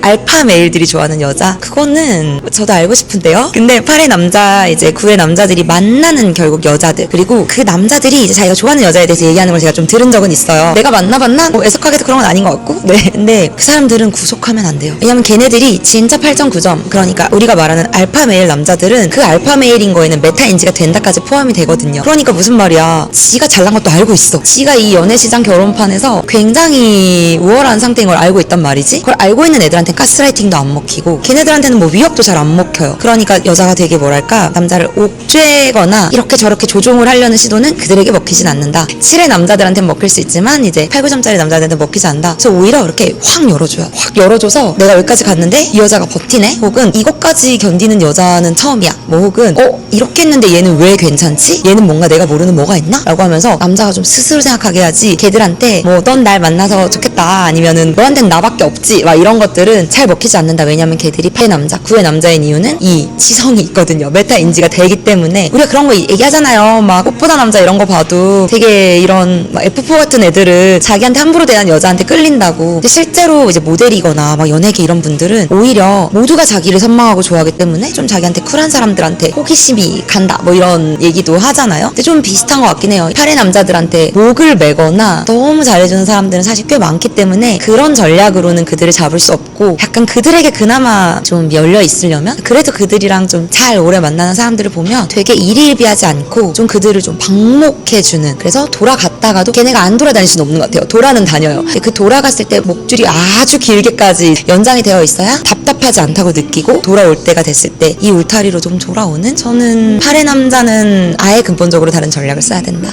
알파 메일들이 좋아하는 여자 그거는 저도 알고 싶은데요. 근데 8의 남자 이제 9의 남자들이 만나는 결국 여자들 그리고 그 남자들이 이제 자기가 좋아하는 여자에 대해서 얘기하는 걸 제가 좀 들은 적은 있어요. 내가 만나봤나? 뭐 애석하게도 그런 건 아닌 것 같고. 네. 근데 그 사람들은 구속하면 안 돼요. 왜냐면 걔네들이 진짜 8.9점 그러니까 우리가 말하는 알파 메일 남자들은 그 알파 메일인 거에는 메타 인지가 된다까지 포함이 되거든요. 그러니까 무슨 말이야? 지가 잘난 것도 알고 있어. 지가 이 연애 시장 결혼판에서 굉장히 우월한 상태인 걸 알고 있단 말이지. 그걸 알고 있는 애들한테 가스라이팅도 안 먹히고 걔네들한테는 뭐 위협도 잘 안 먹혀요. 그러니까 여자가 되게 뭐랄까 남자를 옥죄거나 이렇게 저렇게 조종을 하려는 시도는 그들에게 먹히진 않는다. 7의 남자들한테는 먹힐 수 있지만 이제 8, 9점짜리 남자들한테 먹히지 않는다. 그래서 오히려 이렇게 확 열어줘요. 확 열어줘서 내가 여기까지 갔는데 이 여자가 버티네? 혹은 이것까지 견디는 여자는 처음이야. 뭐 혹은 어 이렇게 했는데 얘는 왜 괜찮지? 얘는 뭔가 내가 모르는 뭐가 있나? 라고 하면서 남자가 좀 스스로 생각하게 해야지 걔들한테 뭐 넌 날 만나서 좋겠다 아니면은 너한테는 나밖에 없지 막 이런 것들 은 잘 먹히지 않는다. 왜냐면 걔들이 8의 남자 9의 남자인 이유는 이 지성이 있거든요. 메타 인지가 되기 때문에. 우리가 그런 거 얘기하잖아요. 막 꽃보다 남자 이런 거 봐도 되게 이런 막 F4 같은 애들은 자기한테 함부로 대한 여자한테 끌린다고. 근데 실제로 이제 모델이거나 막 연예계 이런 분들은 오히려 모두가 자기를 선망하고 좋아하기 때문에 좀 자기한테 쿨한 사람들한테 호기심이 간다. 뭐 이런 얘기도 하잖아요. 근데 좀 비슷한 것 같긴 해요. 8의 남자들한테 목을 매거나 너무 잘해주는 사람들은 사실 꽤 많기 때문에 그런 전략으로는 그들을 잡을 수 없고 약간 그들에게 그나마 좀 열려 있으려면 그래도 그들이랑 좀 잘 오래 만나는 사람들을 보면 되게 일일비하지 않고 좀 그들을 좀 방목해주는 그래서 돌아갔다가도 걔네가 안 돌아다닐 수는 없는 것 같아요. 돌아는 다녀요. 그 돌아갔을 때 목줄이 아주 길게까지 연장이 되어 있어야 답답하지 않다고 느끼고 돌아올 때가 됐을 때 이 울타리로 좀 돌아오는 저는 팔의 남자는 아예 근본적으로 다른 전략을 써야 된다